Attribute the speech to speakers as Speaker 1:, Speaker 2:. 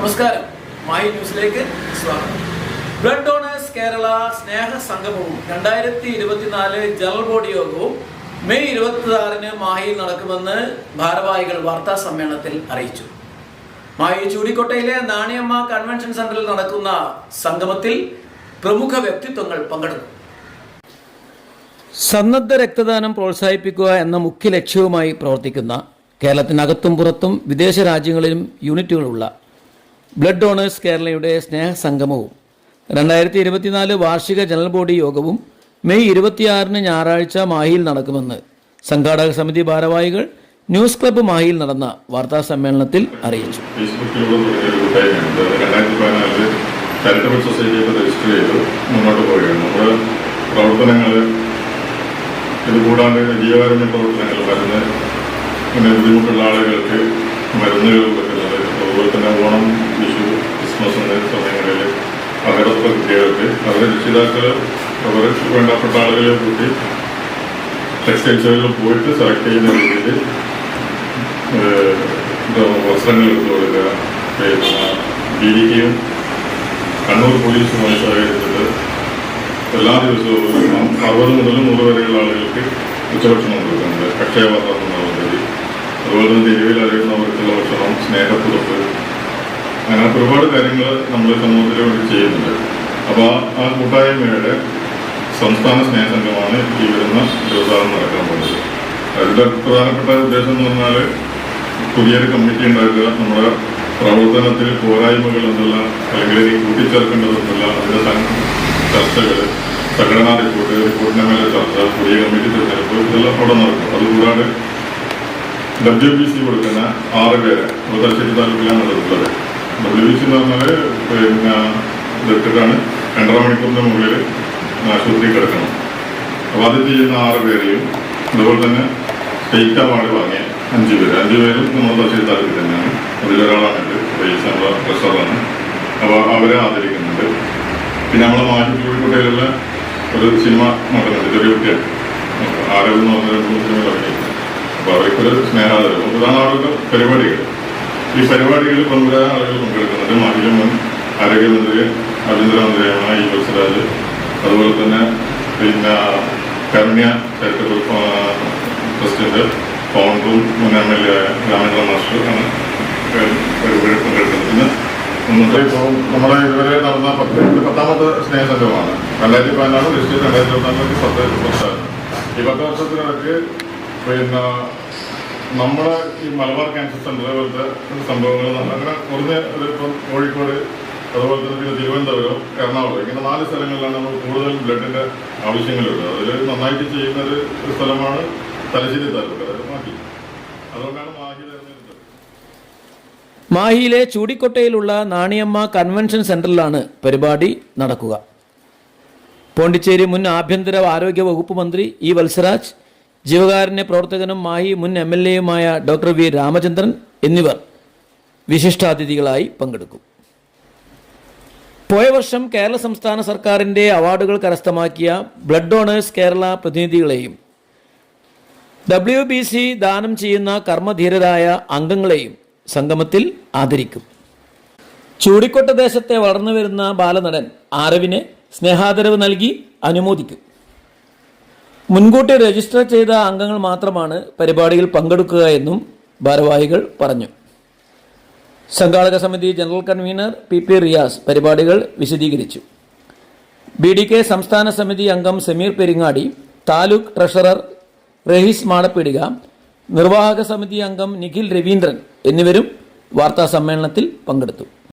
Speaker 1: നമസ്കാരം. മായി ന്യൂസിലേക്ക് സ്വാഗതം. ബ്ലഡ് ഡോണേഴ്സ് കേരള സ്നേഹ സംഗമവും രണ്ടായിരത്തി ഇരുപത്തിനാല് ജനറൽ ബോഡി യോഗവും മെയ് ഇരുപത്തി ആറിന് മാഹിയിൽ നടക്കുമെന്ന് ഭാരവാഹികൾ വാർത്താ സമ്മേളനത്തിൽ അറിയിച്ചു. മായി ചൂടിക്കോട്ടയിലെ നാണിയമ്മ കൺവെൻഷൻ സെന്ററിൽ നടക്കുന്ന സംഗമത്തിൽ പ്രമുഖ വ്യക്തിത്വങ്ങൾ പങ്കെടുക്കും. സന്നദ്ധ രക്തദാനം പ്രോത്സാഹിപ്പിക്കുക എന്ന മുഖ്യ ലക്ഷ്യവുമായി പ്രവർത്തിക്കുന്ന കേരളത്തിനകത്തും പുറത്തും വിദേശ രാജ്യങ്ങളിലും യൂണിറ്റുകളുള്ള ബ്ലഡ് ഡോണേഴ്സ് കേരളയുടെ സ്നേഹസംഗമവും. രണ്ടായിരത്തി ഇരുപത്തിനാല് വാർഷിക ജനറൽ ബോഡി യോഗവും മെയ് ഇരുപത്തിയാറിന് ഞായറാഴ്ച മാഹിയിൽ നടക്കുമെന്ന് സംഘാടക സമിതി ഭാരവാഹികൾ ന്യൂസ് ക്ലബ്ബ് മാഹിയിൽ നടന്ന വാർത്താ സമ്മേളനത്തിൽ അറിയിച്ചു.
Speaker 2: ചാരിറ്റബിൾ സൊസൈറ്റിയൊക്കെ രജിസ്റ്റർ ചെയ്ത് മുന്നോട്ട് പോവുകയാണ്. നമ്മുടെ പ്രവർത്തനങ്ങൾ ഇത് കൂടാണ്ട് പ്രവർത്തനങ്ങൾ മരുന്ന് പിന്നെ ബുദ്ധിമുട്ടുള്ള ആളുകൾക്ക് മരുന്നുകൾ കൊടുക്കുന്നത് അതുപോലെ തന്നെ ഓണം ക്രിസ്മസ് സമയങ്ങളിൽ അവരുടെ കുട്ടികൾക്ക് അവരുടെ രക്ഷിതാക്കൾ അവർ വേണ്ടപ്പെട്ട ആളുകളെ കൂട്ടി ടെക്സ്റ്റൈൽസുകളിൽ പോയിട്ട് സെലക്ട് ചെയ്യുന്ന രീതിയിൽ വസ്ത്രങ്ങൾ എടുത്തു കൊടുക്കുക. പിന്നെ ബിഡിക്കും കണ്ണൂർ പോലീസുമായി സഹകരിച്ചിട്ട് എല്ലാ ദിവസവും അറുപത് മുതൽ നൂറ് വരെയുള്ള ആളുകൾക്ക് ഉച്ചഭക്ഷണം കൊടുക്കുന്നുണ്ട്. അക്ഷയപാത്രം എന്ന പദ്ധതി അതുപോലെ തന്നെ തെരുവിൽ അറിയുന്നവർക്കുള്ള ഭക്ഷണം അങ്ങനത്തെ ഒരുപാട് കാര്യങ്ങൾ നമ്മൾ സമൂഹത്തിന് വേണ്ടി ചെയ്യുന്നുണ്ട്. അപ്പോൾ ആ കൂട്ടായ്മയുടെ സംസ്ഥാന സ്നേഹസംഘമാണ് ഈ വരുന്ന ദിവസം നടക്കാൻ പോകുന്നത് അതിന്റെ പ്രധാനപ്പെട്ട ഉദ്ദേശം എന്ന് പറഞ്ഞാൽ പുതിയൊരു കമ്മിറ്റി ഉണ്ടാക്കുക നമ്മുടെ പ്രവർത്തനത്തിൽ പോരായ്മകൾ എന്നുള്ള അല്ലെങ്കിൽ കൂട്ടിച്ചേർക്കേണ്ടത് എന്നുള്ള അതിന്റെ ചർച്ചകൾ സംഘടനാ റിപ്പോർട്ട് റിപ്പോർട്ടിന്റെ മേലെ ചർച്ച പുതിയ കമ്മിറ്റി തിരഞ്ഞെടുപ്പ് ഇതെല്ലാം അവിടെ നടക്കും. അതുകൂടാതെ ഡബ്ല്യു ബി സി കൊടുക്കുന്ന ആറ് പേരെ തലശ്ശേരി താലൂക്കിലാണ് നടത്തുന്നത് ബി എന്ന് പറഞ്ഞാൽ പിന്നെ ഇതെടുത്തിട്ടാണ് രണ്ടര മണിക്കൂറിന്റെ മുകളിൽ ആശുപത്രി കിടക്കണം. അപ്പോൾ അത് ചെയ്യുന്ന ആറ് പേരെയും അതുപോലെ തന്നെ സ്റ്റേറ്റ് അവാർഡ് വാങ്ങിയ അഞ്ച് പേര്. അഞ്ച് പേരും നമ്മുടെ തശ്ശേരി താലൂക്കിൽ തന്നെയാണ് അതിലൊരാളാണ് ട്രഷറാണ് അപ്പോൾ അവരെ ആദരിക്കുന്നുണ്ട്. പിന്നെ നമ്മളെ മാറ്റി കോഴിക്കോട്ടയിലുള്ള ഒരു സിനിമ നടക്കുന്നുണ്ട്. ചെറിയ കുട്ടിയാണ്. ആരോഗ്യം എന്ന് പറഞ്ഞ രണ്ട് മൂന്ന് സിനിമ ഇറങ്ങി അപ്പോൾ അവർക്കൊരു സ്നേഹാദരം ഇതാണ് അവരുടെ പരിപാടികൾ. ഈ പരിപാടികളിൽ പങ്കെടുക്കാൻ ആളുകൾ പങ്കെടുക്കുന്നുണ്ട് മാധ്യമ മുൻ ആരോഗ്യമന്ത്രി ആഭ്യന്തരമന്ത്രിയാണ് ഇ ബൽസരാജ് അതുപോലെ തന്നെ പിന്നെ കരുണ്യ ചാരിറ്റബിൾ പ്രസിഡന്റ് ഫൗണ്ടറും മുൻ M L A Ramendra master ആണ് പരിപാടി പങ്കെടുക്കുന്നത്. പിന്നെ നമ്മുടെ ഇതുവരെ നടന്ന പത്ത് പത്താമത്തെ സ്നേഹസംഘമാണ് രണ്ടായിരത്തി പതിനാറ് രജിസ്റ്റർ രണ്ടായിരത്തി ഇരുപത്തിനാലിലേക്ക് പത്ത് വർഷമാണ് ഈ പത്ത് വർഷത്തിനിടയ്ക്ക് പിന്നെ നമ്മുടെ ഈ മലബാർ ക്യാൻസർ സെന്റർ പോലത്തെ സംഭവങ്ങൾ അങ്ങനെ കുറഞ്ഞ ഒരു ഇപ്പം കോഴിക്കോട് അതുപോലെ തന്നെ പിന്നെ തിരുവനന്തപുരം എറണാകുളം ഇങ്ങനെ നാല് സ്ഥലങ്ങളിലാണ് നമ്മൾ കൂടുതൽ ബ്ലഡിന്റെ ആവശ്യങ്ങളുള്ളത്. അതിൽ നന്നായിട്ട് ചെയ്യുന്ന ഒരു സ്ഥലമാണ് തലശ്ശേരി താലൂക്ക്. അതായത് മാറ്റി അതുകൊണ്ടാണ് മാഹി
Speaker 1: മാഹിയിലെ ചൂടിക്കൊട്ടയിലുള്ള നാണിയമ്മ കൺവെൻഷൻ സെന്ററിലാണ് പരിപാടി നടക്കുക. പോണ്ടിച്ചേരി മുൻ ആഭ്യന്തര ആരോഗ്യ വകുപ്പ് മന്ത്രി ഇ വത്സരാജ് ജീവകാരുണ്യ പ്രവർത്തകനും മാഹി മുൻ എം എൽ എയുമായ ഡോക്ടർ വി രാമചന്ദ്രൻ എന്നിവർ വിശിഷ്ടാതിഥികളായി പങ്കെടുക്കും. പോയ വർഷം കേരള സംസ്ഥാന സർക്കാരിന്റെ അവാർഡുകൾ കരസ്ഥമാക്കിയ ബ്ലഡ് ഡോണേഴ്സ് കേരള പ്രതിനിധികളെയും ഡബ്ല്യു ബി സി ദാനം ചെയ്യുന്ന കർമ്മധീരരായ അംഗങ്ങളെയും സംഗമത്തിൽ ആദരിക്കും. ചൂടിക്കൊട്ട ദേശത്തെ വളർന്നു വരുന്ന ബാലനടൻ ആരവിന് സ്നേഹാദരവ് നൽകി അനുമോദിക്കും. മുൻകൂട്ടി രജിസ്റ്റർ ചെയ്ത അംഗങ്ങൾ മാത്രമാണ് പരിപാടിയിൽ പങ്കെടുക്കുക എന്നും ഭാരവാഹികൾ പറഞ്ഞു. സംഘാടക സമിതി general convener P P Riyas പരിപാടികൾ വിശദീകരിച്ചു. ബി ഡി കെ സംസ്ഥാന സമിതി അംഗം സമീർ പെരിങ്ങാടി താലൂക്ക് ട്രഷറർ റഹീസ് മാളപ്പിടിക നിർവാഹക സമിതി അംഗം നിഖിൽ രവീന്ദ്രൻ എന്നിവരും വാർത്താ സമ്മേളനത്തിൽ പങ്കെടുത്തു.